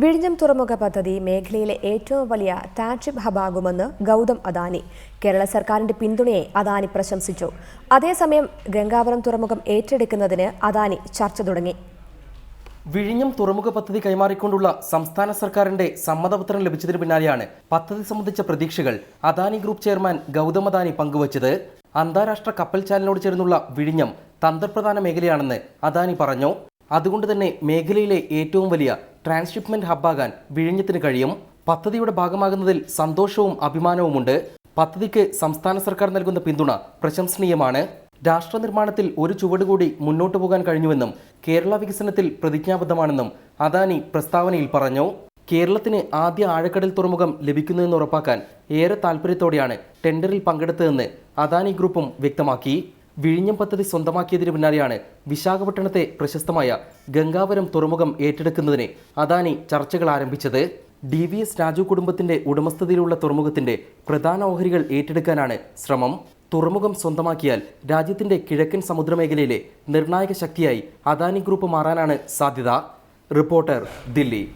വിഴിഞ്ഞം തുറമുഖ പദ്ധതി മേഖലയിലെ ഏറ്റവും വലിയ ടാൻഷിപ്പ് ഹബാകുമെന്ന് ഗൗതം അദാനി കേരള സർക്കാരിന്റെ പിന്തുണയെ അദാനി പ്രശംസിച്ചു. അതേസമയം ഗംഗാപുരം തുറമുഖം ഏറ്റെടുക്കുന്നതിന് അദാനി ചർച്ച തുടങ്ങി. വിഴിഞ്ഞം തുറമുഖ പദ്ധതി കൈമാറിക്കൊണ്ടുള്ള സംസ്ഥാന സർക്കാരിന്റെ സമ്മതപത്രം ലഭിച്ചതിന് പിന്നാലെയാണ് പദ്ധതി സംബന്ധിച്ച പ്രതീക്ഷകൾ അദാനി ഗ്രൂപ്പ് ചെയർമാൻ ഗൗതം അദാനി പങ്കുവച്ചത്. അന്താരാഷ്ട്ര കപ്പൽ ചാലിനോട് ചേർന്നുള്ള വിഴിഞ്ഞം തന്ത്രപ്രധാന മേഖലയാണെന്ന് അദാനി പറഞ്ഞു. അതുകൊണ്ട് തന്നെ മേഖലയിലെ ഏറ്റവും വലിയ ട്രാൻസ്ഷിപ്മെന്റ് ഹബ്ബാകാൻ വിഴിഞ്ഞത്തിന് കഴിയും. പദ്ധതിയുടെ ഭാഗമാകുന്നതിൽ സന്തോഷവും അഭിമാനവുമുണ്ട്. പദ്ധതിക്ക് സംസ്ഥാന സർക്കാർ നൽകുന്ന പിന്തുണ പ്രശംസനീയമാണ്. രാഷ്ട്ര നിർമ്മാണത്തിൽ ഒരു ചുവട് കൂടി മുന്നോട്ടു പോകാൻ കഴിഞ്ഞുവെന്നും കേരള വികസനത്തിൽ പ്രതിജ്ഞാബദ്ധമാണെന്നും അദാനി പ്രസ്താവനയിൽ പറഞ്ഞു. കേരളത്തിന് ആദ്യ ആഴക്കടൽ തുറമുഖം ലഭിക്കുന്നുവെന്ന് ഉറപ്പാക്കാൻ ഏറെ താൽപ്പര്യത്തോടെയാണ് ടെൻഡറിൽ പങ്കെടുത്തതെന്ന് അദാനി ഗ്രൂപ്പും വ്യക്തമാക്കി. വിഴിഞ്ഞം പദ്ധതി സ്വന്തമാക്കിയതിനു പിന്നാലെയാണ് വിശാഖപട്ടണത്തെ പ്രശസ്തമായ ഗംഗാവരം തുറമുഖം ഏറ്റെടുക്കുന്നതിന് അദാനി ചർച്ചകൾ ആരംഭിച്ചത്. ഡി വി എസ് രാജു കുടുംബത്തിന്റെ ഉടമസ്ഥതയിലുള്ള തുറമുഖത്തിന്റെ പ്രധാന ഓഹരികൾ ഏറ്റെടുക്കാനാണ് ശ്രമം. തുറമുഖം സ്വന്തമാക്കിയാൽ രാജ്യത്തിന്റെ കിഴക്കൻ സമുദ്രമേഖലയിലെ നിർണായക ശക്തിയായി അദാനി ഗ്രൂപ്പ് മാറാനാണ് സാധ്യത. റിപ്പോർട്ടർ ദില്ലി.